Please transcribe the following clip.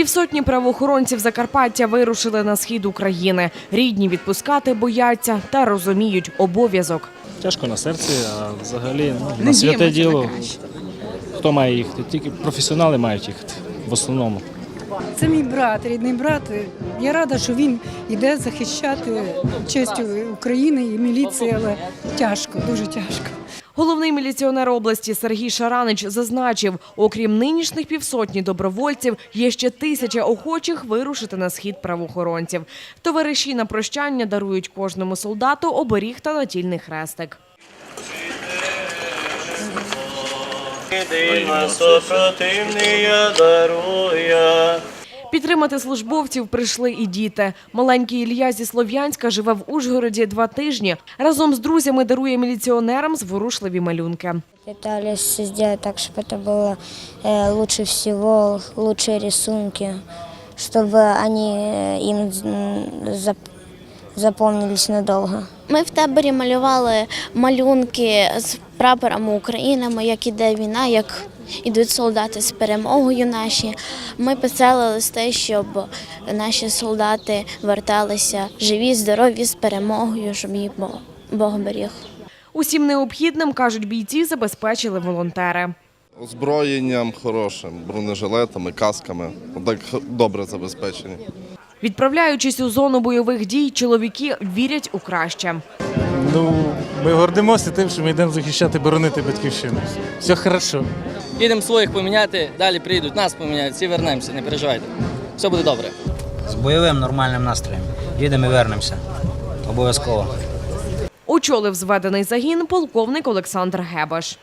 Півсотні правоохоронців Закарпаття вирушили на схід України. Рідні відпускати бояться та розуміють обов'язок. Тяжко на серці, а взагалі ну, на святе діло. Хто має їхати? Тільки професіонали мають їхати в основному. Це мій брат, рідний брат. Я рада, що він йде захищати честь України і міліції, але тяжко, дуже тяжко. Головний міліціонер області Сергій Шаранич зазначив, окрім нинішніх півсотні добровольців, є ще тисяча охочих вирушити на схід правоохоронців. Товариші на прощання дарують кожному солдату оберіг та натільний хрестик. Єдина супротивний я дарує. Підтримати службовців прийшли і діти. Маленький Ілля зі Слов'янська живе в Ужгороді два тижні. Разом з друзями дарує міліціонерам зворушливі малюнки. Пытались сделать так, чтобы это было э, лучше всего, лучшие рисунки, чтобы они э, им м, зап- запомнились надолго. Ми в таборі малювали малюнки з прапорами України, як іде війна, як ідуть солдати з перемогою наші. Ми писали листи, щоб наші солдати верталися живі, здорові з перемогою, щоб їх Бог- Бог беріг. Усім необхідним, кажуть бійці, забезпечили волонтери. Озброєнням хорошим, бронежилетами, касками. Так добре забезпечені. Відправляючись у зону бойових дій, чоловіки вірять у краще. Ну, ми гордимося тим, що ми йдемо захищати, боронити батьківщину. Все хорошо. Їдемо своїх поміняти, далі прийдуть, нас поміняють, всі вернемося, не переживайте. Все буде добре. з бойовим нормальним настроєм. Їдемо і вернемося. Обов'язково. Очолив зведений загін полковник Олександр Гебаш.